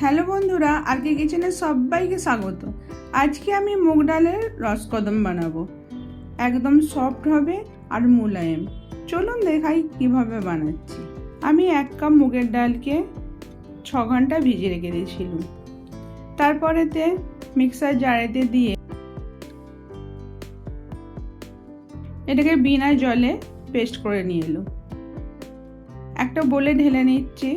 Hello বন্ধুরা, আরকে কিচেনে সবাইকে স্বাগত। আজকে আমি মুগ ডালের রসকদম বানাবো। একদম সফট হবে আর মুলায়েম। চলুন দেখাই কীভাবে বানাচ্ছি। আমি এক কাপ মুগের ডালকে ছ ঘণ্টা ভিজিয়ে রেখে দিয়েছিলাম। তারপরেতে মিক্সার জারেতে দিয়ে এটাকে বিনা জলে পেস্ট করে নিয়ে এলো। একটা বলে ঢেলে নিচ্ছি।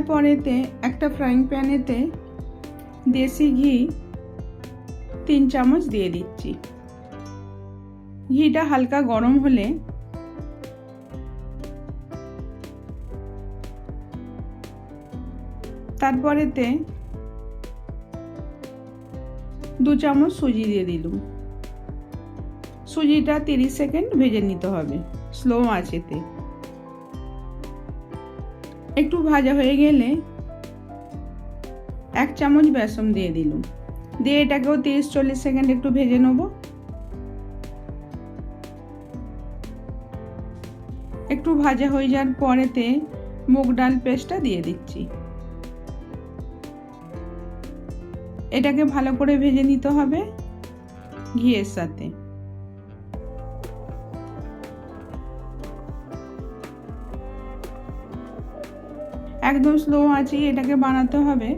তারপরেতে একটা ফ্রাইং প্যানেতে দেশি ঘি তিন চামচ দিয়ে দিচ্ছি। ঘিটা হালকা গরম হলে তারপরেতে দু চামচ সুজি দিয়ে দিলুম। সুজিটা তিরিশ সেকেন্ড ভেজে নিতে হবে স্লো আঁচেতে। একটু ভাজা হয়ে গেলে এক চামচ বেসন দিয়ে দিলুম। দিয়ে এটাকেও তিরিশ চল্লিশ সেকেন্ড একটু ভেজে নেব। একটু ভাজা হয়ে যাওয়ার পরেতে মুগ ডাল পেস্টটা দিয়ে দিচ্ছি। এটাকে ভালো করে ভেজে নিতে হবে ঘিয়ের সাথে। একদম স্লো আছে এটাকে বানাতে হবে।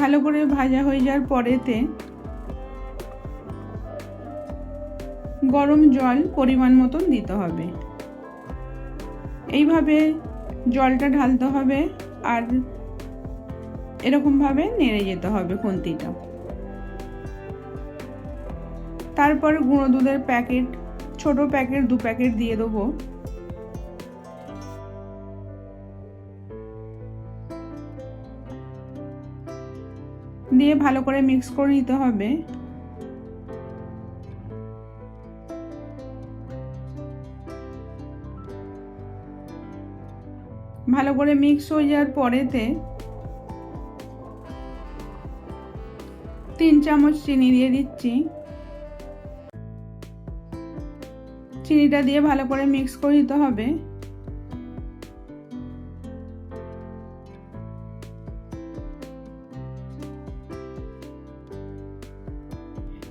ভালো করে ভাজা হয়ে যাওয়ার পরেতে গরম জল পরিমাণ মতন দিতে হবে। এইভাবে জলটা ঢালতে হবে আর এরকমভাবে নেড়ে যেতে হবে খুন্তিটা। তারপর গুঁড়ো দুধের প্যাকেট, ছোট প্যাকেট, দু প্যাকেট দিয়ে দেবো। দিয়ে ভালো করে মিক্স করে নিতে হবে। ভালো করে মিক্স হয়ে যাওয়ার পরেতে তিন চামচ চিনি দিয়ে দিচ্ছি। চিনিটা দিয়ে ভালো করে মিক্স করে দিতে হবে।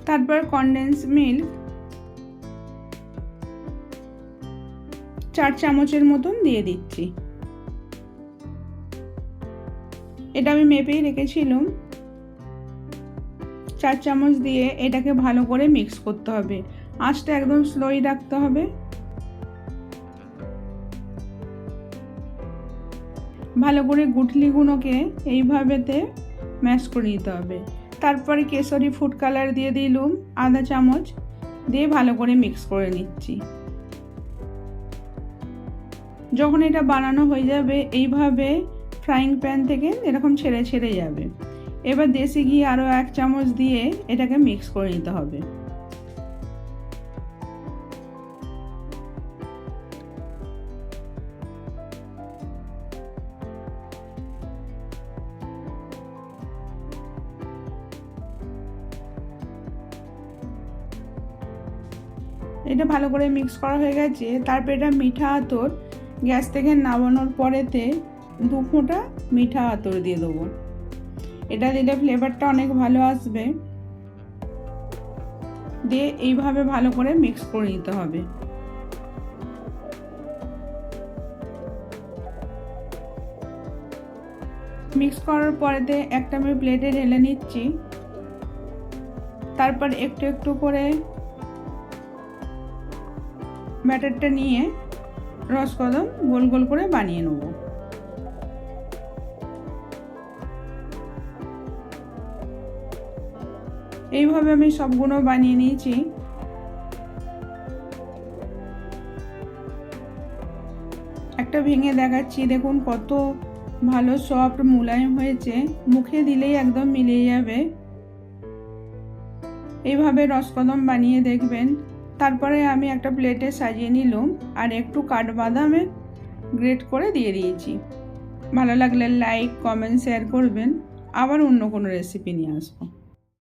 তারপর কনডেন্স মিল্ক চার চামচের মতন দিয়ে দিচ্ছি। এটা আমি মেপেই রেখেছিলাম। চার চামচ দিয়ে এটাকে ভালো করে মিক্স করতে হবে। আঁচটা একদম স্লোই রাখতে হবে। ভালো করে গুঠলিগুলোকে এইভাবেতে ম্যাশ করে নিতে হবে। তারপরে কেশরি ফুড কালার দিয়ে দিলুম আধা চামচ দিয়ে ভালো করে মিক্স করে নিচ্ছি। যখন এটা বানানো হয়ে যাবে, এইভাবে ফ্রাইং প্যান থেকে এরকম ছেড়ে ছেড়ে যাবে। এবার দেশি ঘি আরও এক চামচ দিয়ে এটাকে মিক্স করে নিতে হবে। এটা ভালো করে মিক্স করা হয়ে গেছে। তারপর এটা মিঠা আতর। গ্যাস থেকে নামানোর পরেতে দু ফোঁটা মিঠা আতর দিয়ে দেবো। এটা দিলে ফ্লেভারটা অনেক ভালো আসবে। দিয়ে এইভাবে ভালো করে মিক্স করে নিতে হবে। মিক্স করার পরেতে একটা আমি প্লেটে ঢেলে নিচ্ছি। তারপর একটু একটু করে ব্যাটারটা নিয়ে রসকদম গোল গোল করে বানিয়ে নেব। এইভাবে আমি সবগুলো বানিয়ে নিয়েছি। একটা ভেঙে দেখাচ্ছি, দেখুন কত ভালো সফট মুলায়ম হয়েছে। মুখে দিলেই একদম মিলিয়ে যাবে। এইভাবে রসকদম বানিয়ে দেখবেন। তারপরে আমি একটা প্লেটে সাজিয়ে নিলাম আর একটু কাঠবাদামে গ্রেট করে দিয়ে দিয়েছি। ভালো লাগলে লাইক, কমেন্ট, শেয়ার করবেন। আবার অন্য কোনো রেসিপি নিয়ে আসব।